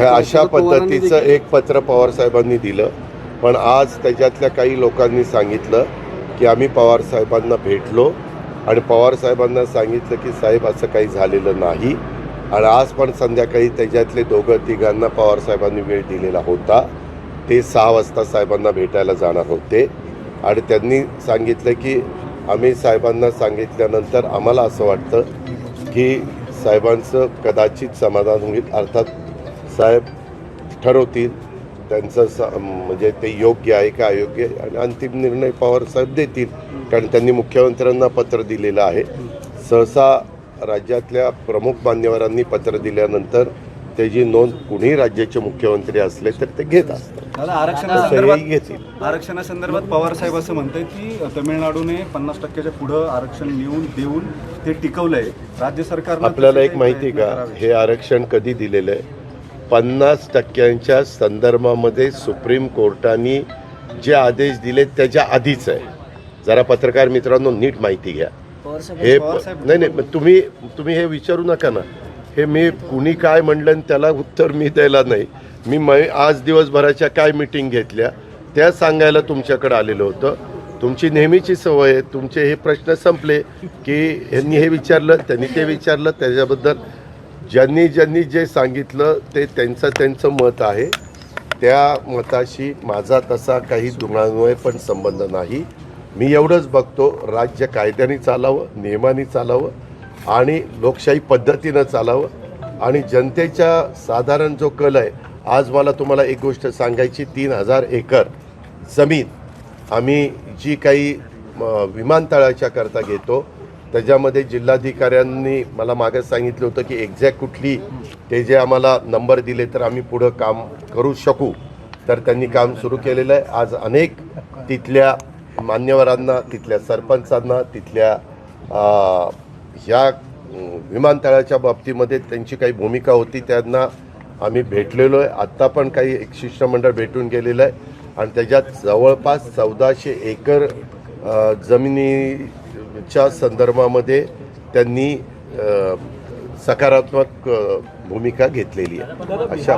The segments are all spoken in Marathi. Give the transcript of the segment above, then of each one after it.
ह्या अशा पद्धतीचं एक पत्र पवार साहेबांनी दिलं. पण आज त्याच्यातल्या काही लोकांनी सांगितलं की आम्ही पवार साहेबांना भेटलो आणि पवार साहेबांना सांगितलं की साहेब असं काही झालेलं नाही. आणि आज पण संध्याकाळी त्याच्यातले दोघं तिघांना पवार साहेबांनी वेळ दिलेला होता. ते सहा वाजता साहेबांना भेटायला जाणार होते. आणि त्यांनी सांगितलं की आम्ही साहेबांना सांगितल्यानंतर आम्हाला असं वाटतं की साहेबांचं कदाचित समाधान होईल. अर्थात साहेब ठरवतील. त्यांचं स म्हणजे ते योग्य आहे का अयोग्य? आहे आणि अंतिम निर्णय पवार साहेब देतील. कारण त्यांनी मुख्यमंत्र्यांना पत्र दिलेलं आहे. सहसा राज्यातल्या प्रमुख मान्यवरांनी पत्र दिल्यानंतर त्याची नोंद कुणीही राज्याचे मुख्यमंत्री असले तर ते घेत असतात. आरक्षणासंदर्भात पवार साहेब असं म्हणतात की तमिळनाडूने पन्नास टक्क्याच्या पुढं आरक्षण नेऊन देऊन ते टिकवलंय. राज्य सरकार आपल्याला एक माहिती आहे का? हे आरक्षण कधी दिलेलं आहे? पन्नास टक्क्यांच्या संदर्भामध्ये सुप्रीम कोर्टाने जे आदेश दिले त्याच्या आधीच आहे. जरा पत्रकार मित्रांनो नीट माहिती घ्या. हे नाही नाही तुम्ही तुम्ही हे विचारू नका ना. हे मी कुणी काय म्हणलं त्याला उत्तर मी द्यायला नाही. मी मै आज दिवसभराच्या काय मिटिंग घेतल्या त्या सांगायला तुमच्याकडे आलेलं होतं. तुमची नेहमीची सवय आहे. तुमचे हे प्रश्न संपले की यांनी हे विचारलं त्यांनी ते विचारलं त्याच्याबद्दल ज्यांनी ज्यांनी जे सांगितलं ते त्यांचं त्यांचं मत आहे. त्या मताशी माझा तसा काही दुरान्वय पण संबंध नाही. मी एवढंच बघतो राज्य कायद्याने चालावं नियमाने चालावं आणि लोकशाही पद्धतीनं चालावं. आणि जनतेच्या साधारण जो कल आहे आज मला तुम्हाला एक गोष्ट सांगायची तीन हजार एकर जमीन आम्ही जी काही म, विमानतळाच्या करता घेतो त्याच्यामध्ये जिल्हाधिकाऱ्यांनी मला मागे सांगितलं होतं की एक्झॅक्ट कुठली ते जे आम्हाला नंबर दिले तर आम्ही पुढं काम करू शकू. तर त्यांनी काम सुरू केलेलं आहे. आज अनेक तिथल्या मान्यवरांना तिथल्या सरपंचांना तिथल्या ह्या विमानतळाच्या बाबतीमध्ये त्यांची काही भूमिका होती त्यांना आम्ही भेटलेलो आहे. आत्ता पण काही एक शिष्टमंडळ भेटून गेलेलं आहे. आणि त्याच्यात जवळपास चौदाशे एकर जमिनी जमिनीच्या संदर्भामध्ये त्यांनी सकारात्मक भूमिका घेतलेली आहे. अशा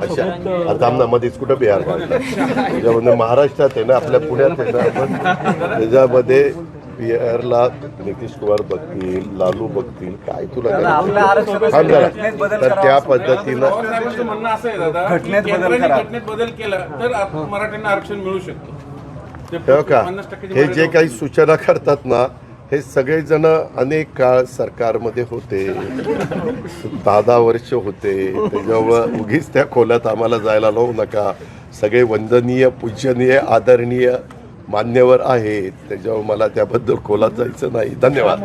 अशा आता आमना मध्येच कुठं बिहार त्याच्यामध्ये महाराष्ट्रात आहे ना आपल्या पुण्यात आहे ना आपण त्याच्यामध्ये बिहारला नितीश कुमार बघतील लालू बघतील काय तुला तर त्या पद्धतीनं पवारसाहेबांचं म्हणणं असं आहे दादा घटनेत की बदल केला तर मराठ्यांना आरक्षण मिळू शकतं. हे जे काही सूचना करतात ना हे सगळेजण अनेक काळ सरकारमध्ये होते. दहा दहा वर्ष होते. त्याच्यामुळं उगीच त्या खोल्यात आम्हाला जायला लावू नका. सगळे वंदनीय पूजनीय आदरणीय मान्यवर आहेत. त्याच्यामुळे मला त्याबद्दल खोलात जायचं नाही. धन्यवाद.